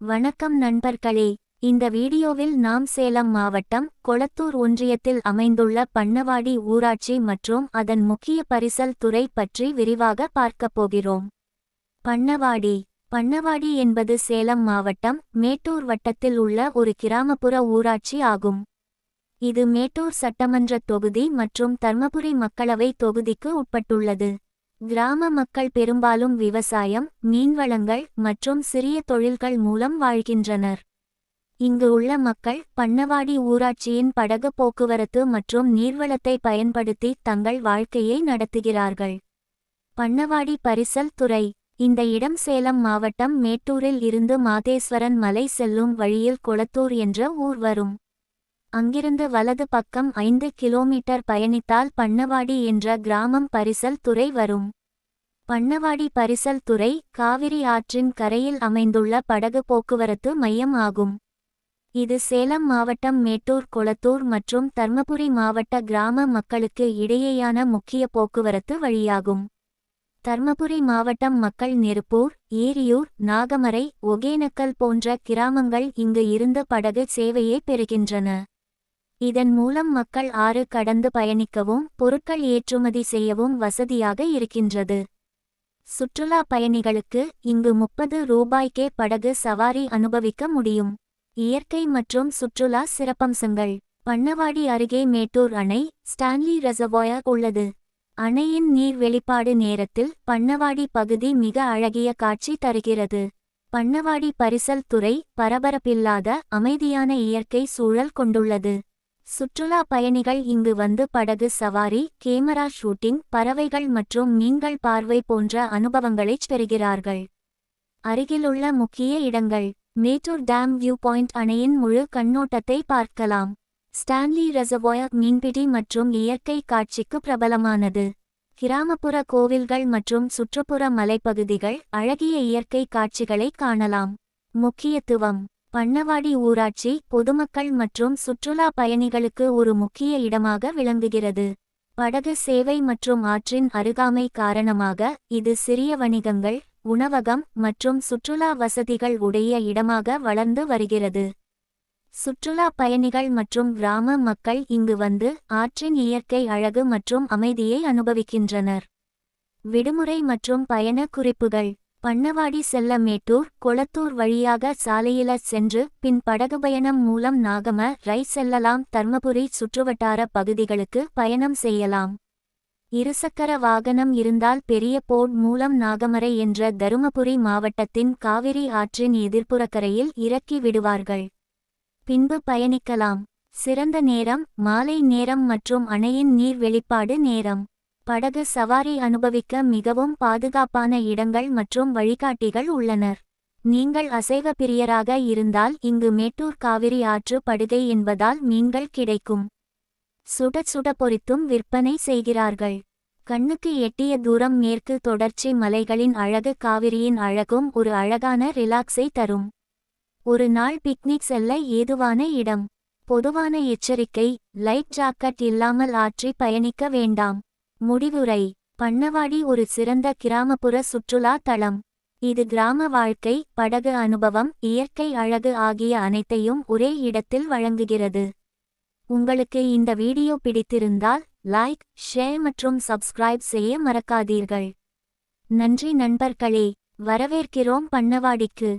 வணக்கம் நண்பர்களே. இந்த வீடியோவில் நாம் சேலம் மாவட்டம் கொளத்தூர் ஒன்றியத்தில் அமைந்துள்ள பண்ணவாடி ஊராட்சி மற்றும் அதன் முக்கிய பரிசல் துறை பற்றி விரிவாக பார்க்கப் போகிறோம். பண்ணவாடி. பண்ணவாடி என்பது சேலம் மாவட்டம் மேட்டூர் வட்டத்தில் உள்ள ஒரு கிராமப்புற ஊராட்சி ஆகும். இது மேட்டூர் சட்டமன்ற தொகுதி மற்றும் தர்மபுரி மக்களவை தொகுதிக்கு உட்பட்டுள்ளது. கிராம மக்கள் பெரும்பாலும் விவசாயம் மீன்வளங்கள் மற்றும் சிறிய தொழில்கள் மூலம் வாழ்கின்றனர். இங்கு உள்ள மக்கள் பண்ணவாடி ஊராட்சியின் படகு போக்குவரத்து மற்றும் நீர்வளத்தை பயன்படுத்தி தங்கள் வாழ்க்கையை நடத்துகிறார்கள். பண்ணவாடி பரிசல் துறை இந்த இடம் சேலம் மாவட்டம் மேட்டூரில் இருந்து மாதேஸ்வரன் மலை செல்லும் வழியில் கொளத்தூர் என்ற ஊர் வரும். அங்கிருந்து வலது பக்கம் ஐந்து கிலோமீட்டர் பயணித்தால் பண்ணவாடி என்ற கிராமம் பரிசல் துறை வரும். பண்ணவாடி பரிசல் துறை காவிரி ஆற்றின் கரையில் அமைந்துள்ள படகு போக்குவரத்து மையம் ஆகும். இது சேலம் மாவட்டம் மேட்டூர் கொளத்தூர் மற்றும் தர்மபுரி மாவட்ட கிராம மக்களுக்கு இடையேயான முக்கிய போக்குவரத்து வழியாகும். தர்மபுரி மாவட்டம் மக்கள் நெருப்பூர் ஏரியூர் நாகமரை ஒகேனக்கல் போன்ற கிராமங்கள் இங்கு இருந்து படகு சேவையை பெறுகின்றன. இதன் மூலம் மக்கள் ஆறு கடந்து பயணிக்கவும் பொருட்கள் ஏற்றுமதி செய்யவும் வசதியாக இருக்கின்றது. சுற்றுலா பயணிகளுக்கு இங்கு முப்பது ரூபாய்க்கே படகு சவாரி அனுபவிக்க முடியும். இயற்கை மற்றும் சுற்றுலா சிறப்பம்சங்கள். பண்ணவாடி அருகே மேட்டூர் அணை ஸ்டான்லி ரெசவாயர் உள்ளது. அணையின் நீர் வெளிப்பாடு நேரத்தில் பண்ணவாடி பகுதி மிக அழகிய காட்சி தருகிறது. பண்ணவாடி பரிசல் துறை பரபரப்பில்லாத அமைதியான இயற்கை சூழல் கொண்டுள்ளது. சுற்றுலா பயணிகள் இங்கு வந்து படகு சவாரி கேமரா ஷூட்டிங் பறவைகள் மற்றும் மீன்கள் பார்வை போன்ற அனுபவங்களைச் பெறுகிறார்கள். அருகிலுள்ள முக்கிய இடங்கள் மேட்டூர் டேம் வியூ பாயிண்ட் அணையின் முழு கண்ணோட்டத்தை பார்க்கலாம். ஸ்டான்லி ரெசர்வாயர் மீன்பிடி மற்றும் இயற்கை காட்சிக்கு பிரபலமானது. கிராமப்புற கோவில்கள் மற்றும் சுற்றுப்புற மலைப்பகுதிகள் அழகிய இயற்கை காட்சிகளை காணலாம். முக்கியத்துவம் பண்ணவாடி ஊராட்சி பொதுமக்கள் மற்றும் சுற்றுலா பயணிகளுக்கு ஒரு முக்கிய இடமாக விளங்குகிறது. படகு சேவை மற்றும் ஆற்றின் அருகாமை காரணமாக இது சிறிய வணிகங்கள் உணவகம் மற்றும் சுற்றுலா வசதிகள் உடைய இடமாக வளர்ந்து வருகிறது. சுற்றுலா பயணிகள் மற்றும் கிராம மக்கள் இங்கு வந்து ஆற்றின் இயற்கை அழகு மற்றும் அமைதியை அனுபவிக்கின்றனர். விடுமுறை மற்றும் பயண குறிப்புகள். பண்ணவாடி செல்ல மேட்டூர் கொளத்தூர் வழியாக சாலையில சென்று பின் படகு பயணம் மூலம் நாகம ரை செல்லலாம் தர்மபுரி சுற்றுவட்டார பகுதிகளுக்கு பயணம் செய்யலாம். இருசக்கர வாகனம் இருந்தால் பெரிய போர்ட் மூலம் நாகமரை என்ற தருமபுரி மாவட்டத்தின் காவிரி ஆற்றின் எதிர்ப்புறக்கரையில் இறக்கி விடுவார்கள். பின்பு பயணிக்கலாம். சிறந்த நேரம் மாலை நேரம் மற்றும் அணையின் நீர் வெளிப்பாடு நேரம். படகு சவாரி அனுபவிக்க மிகவும் பாதுகாப்பான இடங்கள் மற்றும் வழிகாட்டிகள் உள்ளனர். நீங்கள் அசைவ பிரியராக இருந்தால் இங்கு மேட்டூர் காவிரி ஆற்று படுகை என்பதால் மீன்கள் கிடைக்கும். சுட சுட பொறித்தும் விற்பனை செய்கிறார்கள். கண்ணுக்கு எட்டிய தூரம் மேற்கு தொடர்ச்சி மலைகளின் அழகு காவிரியின் அழகும் ஒரு அழகான ரிலாக்ஸை தரும். ஒரு நாள் பிக்னிக் செல்ல ஏதுவான இடம். பொதுவான எச்சரிக்கை லைட் ஜாக்கெட் இல்லாமல் ஆற்றி பயணிக்க வேண்டாம். முடிவுரை பண்ணவாடி ஒரு சிறந்த கிராமப்புற சுற்றுலா தளம். இது கிராம வாழ்க்கை படகு அனுபவம் இயற்கை அழகு ஆகிய அனைத்தையும் ஒரே இடத்தில் வழங்குகிறது. உங்களுக்கு இந்த வீடியோ பிடித்திருந்தால் லைக் ஷேர் மற்றும் சப்ஸ்கிரைப் செய்ய மறக்காதீர்கள். நன்றி நண்பர்களே வரவேற்கிறோம் பண்ணவாடிக்கு.